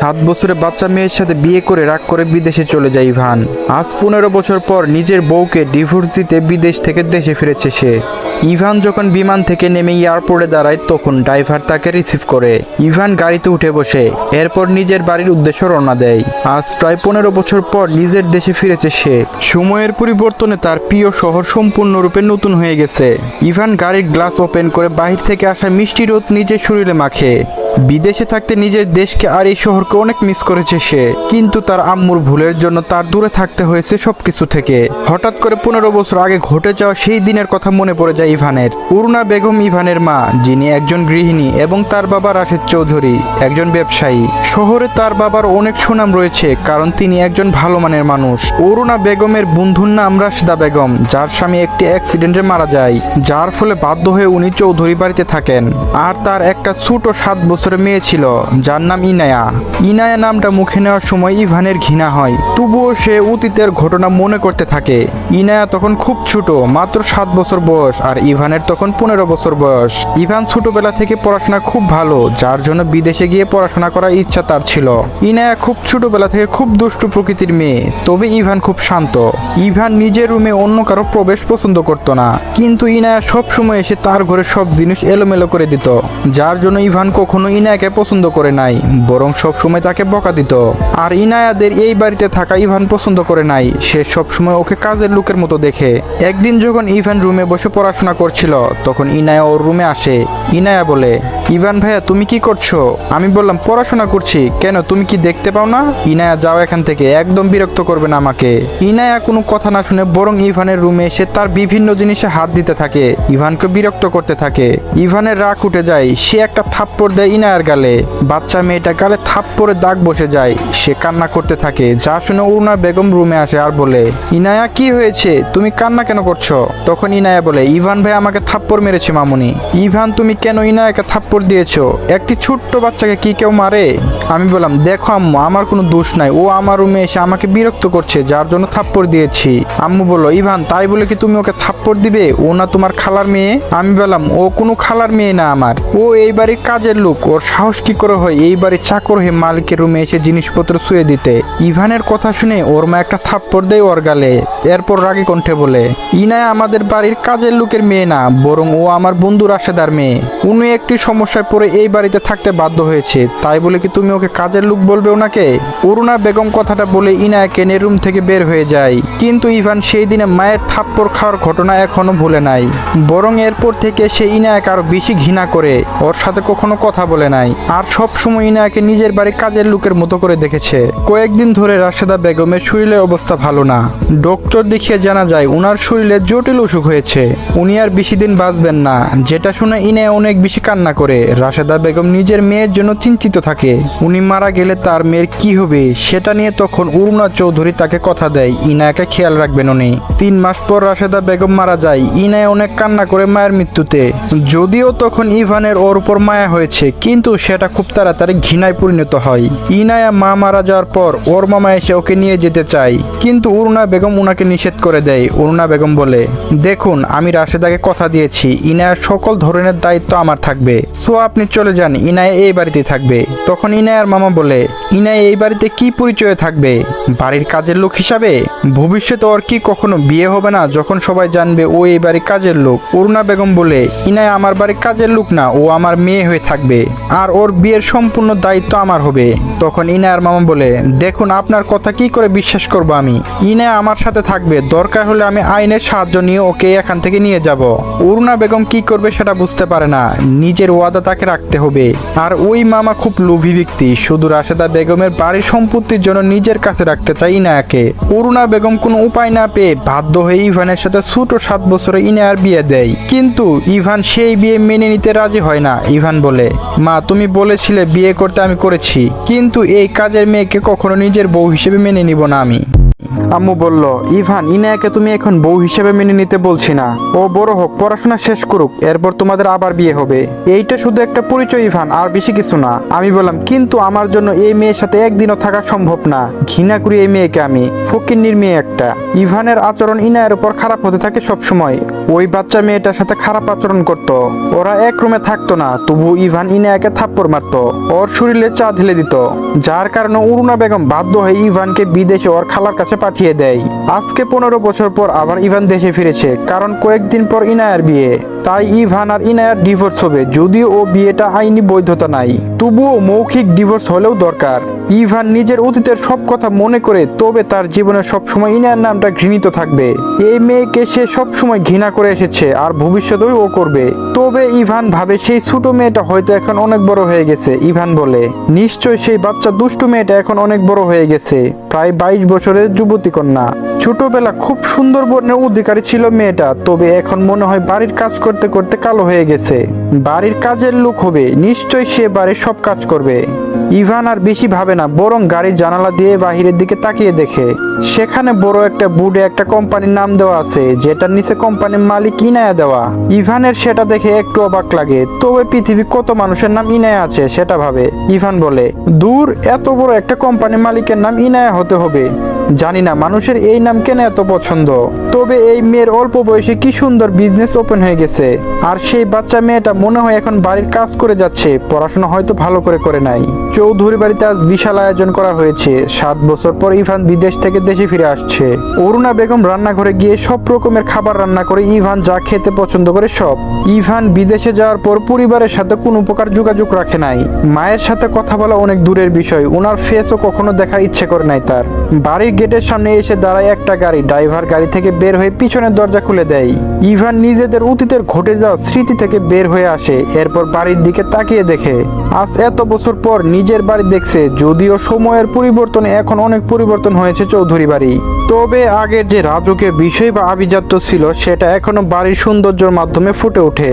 সাত বছরের বাচ্চা মেয়ের সাথে বিয়ে করে রাগ করে বিদেশে চলে যায় ইভান। আজ পনেরো বছর পর নিজের বউকে ডিভোর্স দিতে বিদেশ থেকে দেশে ফিরেছে সে। ইভান যখন বিমান থেকে নেমে এয়ারপোর্টে দাঁড়ায়, তখন ড্রাইভার তাকে রিসিভ করে। ইভান গাড়িতে উঠে বসে, এরপর নিজের বাড়ির উদ্দেশ্যে রওনা দেয়। আজ প্রায় পনেরো বছর পর নিজের দেশে ফিরেছে সে। সময়ের পরিবর্তনে তার প্রিয় শহর সম্পূর্ণরূপে নতুন হয়ে গেছে। ইভান গাড়ির গ্লাস ওপেন করে বাহির থেকে আসা মিষ্টি রোদ নিজের শরীরে মাখে। বিদেশে থাকতে নিজের দেশকে আর এই শহরকে অনেক মিস করেছে সে। কিন্তু তার আম্মুর ভুলের জন্য তার দূরে থাকতে হয়েছে সবকিছু থেকে। হঠাৎ করে পনেরো বছর আগে ঘটে যাওয়া সেই দিনের কথা মনে পড়ে যায় ইভানের। অরুণা বেগম ইভানের মা, যিনি একজন গৃহিণী এবং তার বাবা রাশেদ চৌধুরী, একজন ব্যবসায়ী। শহরে তার বাবার অনেক সুনাম রয়েছে, কারণ তিনি একজন ভালো মানের মানুষ। অরুণা বেগমের বন্ধুর নাম রাশিদা বেগম, যার স্বামী একটি অ্যাক্সিডেন্টে মারা যায়, যার ফলে বাধ্য হয়ে উনি চৌধুরী বাড়িতে থাকেন। আর তার একটা ছোট সাত বছরের মেয়ে ছিল, যার নাম ইনায়া। ইনায়া নামটা মুখে নেওয়ার সময় ইভানের ঘৃণা হয়। তবুও সে অতীতের ঘটনা মনে করতে থাকে। ইনায়া তখন খুব ছোট, মাত্র সাত বছর বয়স, আর ইভানের তখন পনেরো বছর বয়স। ইভান ছোটবেলা থেকে পড়াশোনা খুব ভালো, যার জন্য বিদেশে গিয়ে পড়াশোনা করার ইচ্ছা তার ছিল। ইনায়া খুব ছোটবেলা থেকে খুব দুষ্টু প্রকৃতির মেয়ে, তবে ইভান খুব শান্ত। ইভান নিজের রুমে অন্য কারও প্রবেশ পছন্দ করত না। কিন্তু ইনায়া সব সময় এসে তার ঘরে সব জিনিস এলোমেলো করে দিত, যার জন্য ইভান কখনো ইনায়াকে পছন্দ করে নাই, বরং সবসময় তাকে বকা দিত। আর ইনায়াদের এই বাড়িতে থাকা ইভান পছন্দ করে নাই, সে সবসময় ওকে কাজের লোকের মতো দেখে। একদিন যখন ইভান রুমে বসে পড়াশোনা করছিল, তখন ইনায়া ওর রুমে আসে। ইনায়া বলে ইভান ভাইয়া, তুমি কি করছ? আমি বললাম, পড়াশোনা করছি। কেন, তুমি কি দেখতে পাও না? ইনায়া, যাও এখান থেকে। একদম বিরক্ত করবে না আমাকে। ইনায়া কোনো কথা না শুনে বরং ইভানের রুমে এসে তার বিভিন্ন জিনিসে হাত দিতে থাকে। ইভানকে বিরক্ত করতে থাকে। ইভানের রাগ উঠে যায়। সে একটা থাপ্পড় দেয় ইনায়ার গালে। বাচ্চা মেয়েটা গালে থাপ্পড়ে দাগ বসে যায়। সে কান্না করতে থাকে। যা শুনে অরুণা বেগম রুমে আসে আর বলে, ইনায়া, কি হয়েছে? তুমি কান্না কেন করছ? তখন ইনায়া বলে, ইভান ভাই আমাকে থাপ্পড় মেরেছে, মামুনি। ইভান, তুমি কেন ইনায়াকে থাপ্পড় দিয়েছ? একটি ছোট্ট বাচ্চাকে কি কেউ মারে? আমি বললাম, দেখো আম্মু, আমার কোনো দোষ নাই। ও আমার রুমে এসে আমাকে বিরক্ত করছে, যার জন্য থাপ্পড় দিয়েছি। আম্মু বলল, ইভান, তাই বলে কি তুমি ওকে থাপ্পড় দিবে? ও না তোমার খালার মেয়ে? আমি বললাম, ও কোনো খালার মেয়ে না আমার। ও এই বাড়ির কাজের লোক। ওর সাহস কি করে হয় এই বাড়ির চাকর হয়ে মালিকের রুমে এসে জিনিসপত্র শুয়ে দিতে? ইভানের কথা শুনে ওর মা একটা থাপ্পড় দেয় ওর গালে। এরপর রাগী কণ্ঠে বলে, ইনায় আমাদের বাড়ির কাজের লোকের মেয়ে না, বরং ও আমার বন্ধু রাশেদার মেয়ে। উনি একটি সমস্যায় পড়ে এই বাড়িতে থাকতে বাধ্য হয়েছে। তাই বলে কি তুমি ওকে কাজের লোক বলবে ওনাকে? অরুণা বেগম কথাটা বলে ইনায়াকে নে রুম থেকে বের হয়ে যায়। কিন্তু ইভান সেই দিনে মায়ের থাপ্পড় খাওয়ার ঘটনা এখনও ভুলে নাই। বরং এরপর থেকে সে ইনায়াকে আরও বেশি ঘৃণা করে। ওর সাথে কখনো কথা বলে নাই। আর সব সময় ইনায়াকে নিজের বাড়ি কাজের লোকের মতো করে দেখেছে। কয়েকদিন ধরে রাশেদা বেগমের শরীরের অবস্থা ভালো না। ডক্টর দেখিয়ে জানা যায়, উনার শরীরে জটিল অসুখ হয়েছে। উনি আর বেশি দিন বাঁচবেন না। যেটা শুনে ইনে অনেক বেশি কান্না করে। রাশেদা বেগম নিজের মেয়ের জন্য চিন্তিত থাকে। উনি মারা গেলে তার মেয়ের কি হবে, সেটা নিয়ে তখন অরুণা চৌধুরী তাকে কথা দেয়। ইনায়াকে খেয়াল রাখবেন উনি। তিন মাস পর রাশেদা বেগম মারা যায়। ইনায় অনেক কান্না করে মায়ের মৃত্যুতে। যদিও তখন ইভানের ওর উপর মায়া হয়েছে, কিন্তু সেটা খুব তাড়াতাড়ি ঘৃণায় পরিণত হয়। ইনায়া মা মারা যাওয়ার পর ওর মামা এসে ওকে নিয়ে যেতে চায়। কিন্তু অরুণা বেগম উনাকে নিষেধ করে দেয়। অরুণা বেগম বলে, দেখুন, আমি রাশেদাকে কথা দিয়েছি। ইনায়ার সকল ধরনের দায়িত্ব আমার থাকবে। সো আপনি চলে যান ইনায়া এই বাড়িতে থাকবে। তখন ইনায়ার মামা বলে ইনায়া এই বাড়িতে কি পরিচয়ে থাকবে? বাড়ির কাজের লোক হিসাবে? ভবিষ্যতে ওর কি কখনো বিয়ে হবে না যখন সবাই জানবে ও এই বাড়ির কাজের লোক? অরুণা বেগম বলে, ইনাই আমার বাড়ির কাজের লোক না, ও আমার মেয়ে হয়ে থাকবে। আর ওর বিয়ের সম্পূর্ণ দায়িত্ব আমার হবে। তখন ইনায়ার মামা বলে, দেখুন আপনার কথা কি করে বিশ্বাস করব আমি? ইনায়া আমার সাথে থাকবে, দরকার হলে আমি আইনের সাহায্য নিয়ে ওকে এখান থেকে নিয়ে যাব। অরুণা বেগম কি করবে সেটা বুঝতে পারে না। নিজের ওয়াদা তাকে রাখতে হবে। আর ওই মামা খুব লোভী ব্যক্তি, শুধু রাশেদা বেগমের বাড়ির সম্পত্তির জন্য নিজের কাছে রাখতে চাই ইনায়াকে। অরুণা বেগম কোনো উপায় না পেয়ে বাধ্য হয়ে ইভানের সাথে ছোট সাত বছরে ইনায়ার বিয়ে দেয়। কিন্তু ইভান সেই বিয়ে মেনে নিতে রাজি হয় না, ইভান বলে, মা, তুমি বলেছিলে বিয়ে করতে আমি করেছি, কিন্তু এই কাজের মেয়েকে কখনো নিজের বউ হিসেবে মেনে নিব না আমি। আম্মু বলল, ইভান, ইনায়াকে তুমি এখন বউ হিসেবে মেনে নিতে বলছি না। ও বড় হোক, পড়াশোনা শেষ করুক, এরপর তোমাদের আবার বিয়ে হবে। এইটা শুধু একটা পরিচয়, ইভান, আর বেশি কিছু না। আমি বললাম, কিন্তু আমার জন্য এই মেয়ের সাথে একদিনও থাকা সম্ভব না। ঘৃণা করি এই মেয়েকে আমি, ফকিন্নির মেয়ে একটা। ইভানের আচরণ ইনায়ের উপর খারাপ হতে থাকে সব সময় ওই বাচ্চা মেয়েটার সাথে খারাপ আচরণ করত। ওরা এক রুমে থাকতো না, তবু ইভান ইনায়াকে থাপ্পড় মারত। ওর শরীরে চা ঢেলে দিত। যার কারণে উরুনা বেগম বাধ্য হয়ে ইভানকে বিদেশে ওর খালার কাছে পাঠিয়ে দেয়। আজকে পনেরো বছর পর আবার ইভান দেশে ফিরেছে, কারণ কয়েকদিন পর ইনায়ার বিয়ে। তাই ইভান আর ইনায়ার ডিভোর্স হবে, যদিও ও বিয়েটা আইনি বৈধতা নাই। তবুও মৌখিক ডিভোর্স হলেও দরকার। ইভান নিজের অতীতের সব কথা মনে করে, তবে তার জীবনে সবসময় ইনার নামটা ঘৃণিত থাকবে। এই মেয়েকে সে সবসময় ঘৃণা করে এসেছে আর ভবিষ্যতেও ও করবে। তবে ইভান ভাবে সেই ছোট মেয়েটা হয়তো এখন অনেক বড় হয়ে গেছে, ইভান বলে। নিশ্চয় সেই বাচ্চা দুষ্টু মেয়েটা এখন অনেক বড় হয়ে গেছে। প্রায় বাইশ বছরের যুবতী কন্যা। ছোটবেলা খুব সুন্দর বর্ণের অধিকারী ছিল মেয়েটা, তবে এখন মনে হয় বাড়ির কাজ করতে করতে কালো হয়ে গেছে। বাড়ির কাজের লোক হবে, নিশ্চয় সে বাড়ির সব কাজ করবে। ইভান আর বেশি ভাবে না, বরং গাড়ির জানালা দিয়ে বাহিরের দিকে তাকিয়ে দেখে। সেখানে বড় একটা বুডে একটা কোম্পানির নাম দেওয়া আছে, যেটার নিচে কোম্পানির মালিক ইনায়া দেওয়া। ইভানের সেটা দেখে একটু অবাক লাগে, তবে পৃথিবী কত মানুষের নাম ইনায়া আছে সেটা ভাবে। ইভান বলে, দূর, এত বড় একটা কোম্পানির মালিকের নাম ইনায়া হতে হবে। জানি না, মানুষের এই নাম কেন এত পছন্দ? তবে এই মেয়ের অল্প বয়সে কি সুন্দর বিজনেস ওপেন হয়ে গেছে। আর সেই বাচ্চা মেয়েটা মনে হয় এখন বাড়ির কাজ করে যাচ্ছে, পড়াশোনা হয়তো ভালো করে করে নাই। চৌধুরী বাড়িতে আজ বিশাল আয়োজন করা হয়েছে। সাত বছর পর ইভান বিদেশ থেকে দেশে ফিরে আসছে। অরুণা বেগম রান্নাঘরে গিয়ে সব রকমের খাবার রান্না করে ইভান যা খেতে পছন্দ করে সব। ইভান বিদেশে যাওয়ার পর পরিবারের সাথে কোনো প্রকার যোগাযোগ রাখে নাই। মায়ের সাথে কথা বলা অনেক দূরের বিষয় ওনার ফেসও কখনো দেখার ইচ্ছে করে নাই তার। বাড়ির গেটের সামনে এসে দাঁড়ায় একটা গাড়ি। ড্রাইভার গাড়ি থেকে বের হয়ে পিছনের দরজা খুলে দেয়। ইভান নিজেদের অতীতের ঘটে যাওয়া স্মৃতি থেকে বের হয়ে আসে, এরপর বাড়ির দিকে তাকিয়ে দেখে। আজ এত বছর পর নিজের বাড়ি দেখছে, যদিও সময়ের পরিবর্তনে এখন অনেক পরিবর্তন হয়েছে চৌধুরী বাড়ি। তবে আগের যে রাজকীয় বিষয় বা আভিজাত্য ছিল, সেটা এখনও বাড়ির সৌন্দর্যের মাধ্যমে ফুটে ওঠে।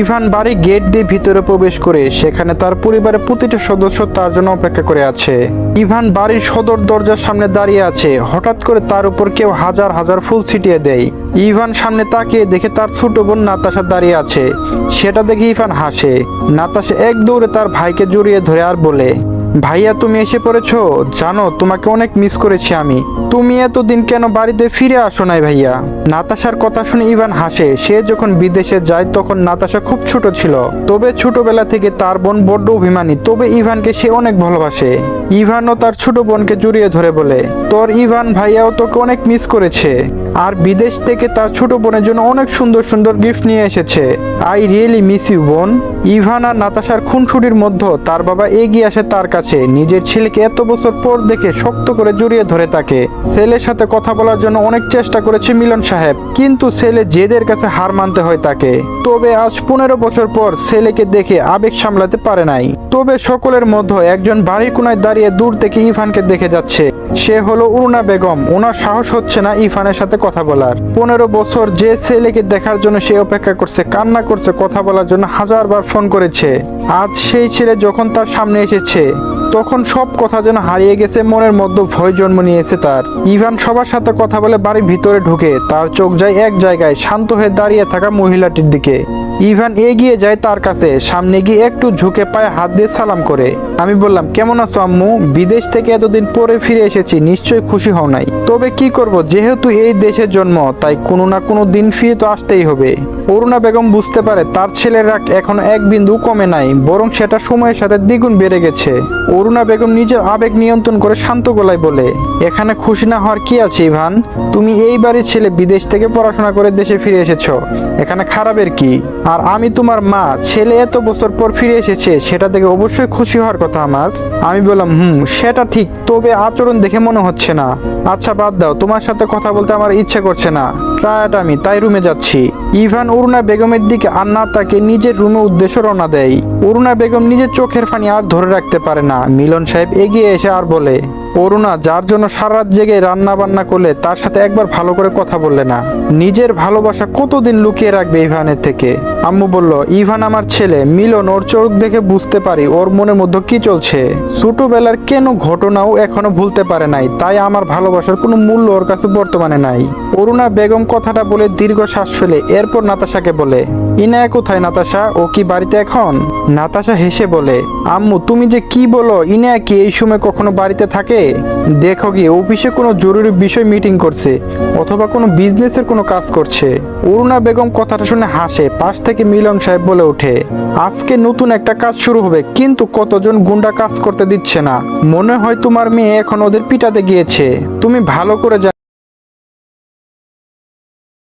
ইভান বাড়ি গেট দিয়ে ভিতরে প্রবেশ করে, সেখানে তার পরিবারের প্রতিটা সদস্য তার জন্য অপেক্ষা করে আছে। ইভান বাড়ির সদর দরজার সামনে দাঁড়িয়ে আছে হঠাৎ করে তার উপর কেউ হাজার হাজার ফুল ছিটিয়ে দেয়। ইভান সামনে তাকিয়ে দেখে তার ছোট বোন নাতাশা দাঁড়িয়ে আছে। সেটা দেখে ইভান হাসে। নাতাশা এক দৌড়ে তার ভাইকে জড়িয়ে ধরে আর বলে, ভাইয়া, তুমি এসে পড়েছো? জানো, তোমাকে অনেক মিস করেছি আমি। তুমি এতদিন কেন বাড়িতে ফিরে আসো নাই ভাইয়া? নাতাশার কথা শুনে ইভান হাসে। সে যখন বিদেশে যায়, তখন নাতাশা খুব ছোট ছিল। তবে ছোটবেলা থেকে তার বোন বড্ড অভিমানী। তবে ইভানকে সে অনেক ভালোবাসে। ইভানও তার ছোট বোনকে জড়িয়ে ধরে বলে, তোর ইভান ভাইয়াও তোকে অনেক মিস করেছে। আর বিদেশ থেকে তার ছোট বোনের জন্য অনেক সুন্দর সুন্দর গিফট নিয়ে এসেছে। আই রিয়েলি মিস ইউ বোন। ইভান আর নাতাশার খুনসুটির মধ্যে তার বাবা এগিয়ে আসে তার কাছে। নিজের ছেলেকে এত বছর পর দেখে শক্ত করে জড়িয়ে ধরে তাকে। ছেলের সাথে কথা বলার জন্য অনেক চেষ্টা করেছে মিলন সাহেব, কিন্তু ছেলে জেদের কাছে হার মানতে হয় তাকে। তবে আজ পনেরো বছর পর ছেলেকে দেখে আবেগ সামলাতে পারে নাই। তবে সকলের মধ্যে একজন বাড়ির কোনায় দাঁড়িয়ে দূর থেকে ইভানকে দেখে যাচ্ছে। সে হলো উরুনা বেগম ওনার সাহস হচ্ছে না ইরফানের সাথে কথা বলার। পনেরো বছর যে ছেলেকে দেখার জন্য সে অপেক্ষা করছে, কান্না করছে, কথা বলার জন্য হাজারবার ফোন করেছে। আজ সেই ছেলে যখন তার সামনে এসেছে তখন সব কথা যেন হারিয়ে গেছে, মনের মধ্যে ভয় জন্ম নিয়েছে তার। ইভান সবার সাথে কথা বলে বাড়ির ভিতরে ঢুকে, তার চোখ যায় এক জায়গায়, শান্ত হয়ে দাঁড়িয়ে থাকা মহিলাটির দিকে। ইভান এগিয়ে যায় তার কাছে, সামনে গিয়ে একটু ঝুঁকে পায়ে হাত দিয়ে সালাম করে। আমি বললাম, কেমন আছো আম্মু? বিদেশ থেকে এতদিন পরে ফিরে এসেছি, নিশ্চয়ই খুশি হও নাই। তবে কি করব? যেহেতু এই দেশের জন্ম, তাই কোনো না কোনো দিন ফিরে তো আসতেই হবে। অরুণা বেগম বুঝতে পারে, তার ছেলের রাগ এখন এক বিন্দু কমে নাই, বরং সেটা সময়ের সাথে দ্বিগুণ বেড়ে গেছে। অরুণা বেগম নিজের আবেগ নিয়ন্ত্রণ করে শান্ত গলায় বলে, এখানে খুশি না হওয়ার কি আছে, ইভান? তুমি এই বাড়ির ছেলে বিদেশ থেকে পড়াশোনা করে দেশে ফিরে এসেছ। এখানে খারাপের কি? আর আমি তোমার মা, ছেলে এত বছর পর ফিরে এসেছে, সেটা দেখে অবশ্যই খুশি হওয়ার কথা আমার। আমি বললাম হুম সেটা ঠিক তবে আচরণ দেখে মনে হচ্ছে না। আচ্ছা বাদ দাও। তোমার সাথে কথা বলতে আমার ইচ্ছে করছে না। টায়ার্ড আমি, তাই রুমে যাচ্ছি। ইভান অরুণা বেগমের দিকে আন্না তাকে নিজের রুমে উদ্দেশ্য রওনা দেয়। অরুণা বেগম নিজের চোখের পানি আর ধরে রাখতে পারে না। মিলন সাহেব এগিয়ে এসে আর বলে, অরুণা, যার জন্য সারা রাত জেগে রান্না বান্না করলে তার সাথে একবার ভালো করে কথা বললে না। নিজের ভালোবাসা কতদিন লুকিয়ে রাখবে ইভানের থেকে? আম্মু বলল, ইভান আমার ছেলে। মিলন, ওর চোখ দেখে বুঝতে পারি ওর মনের মধ্যে কি চলছে। ছোটবেলার কেন ঘটনাও এখনও ভুলতে পারে নাই, তাই আমার ভালোবাসা ভালোবাসার কোনো মূল্য ওর কাছে বর্তমানে নাই। অরুণা বেগম কথাটা বলে দীর্ঘ শ্বাস ফেলে, এরপর নাতাশাকে বলে ইনায়া কোথায় নাতাশা? ও কি বাড়িতে এখন? নাতাশা হেসে বলে, আম্মু, তুমি যে কি বলো? ইনায়া কি এই সময় কখনো বাড়িতে থাকে? দেখো কি অফিসে কোনো জরুরি বিষয় মিটিং করছে, অথবা কোনো বিজনেসের কোনো কাজ করছে। অরুণা বেগম কথাটা শুনে হাসে, পাশ থেকে মিলন সাহেব বলে ওঠে, আজকে নতুন একটা কাজ শুরু হবে, কিন্তু কতজন গুন্ডা কাজ করতে দিচ্ছে না। মনে হয় তোমার মেয়ে এখন ওদের পিটাতে গিয়েছে। তুমি ভালো করে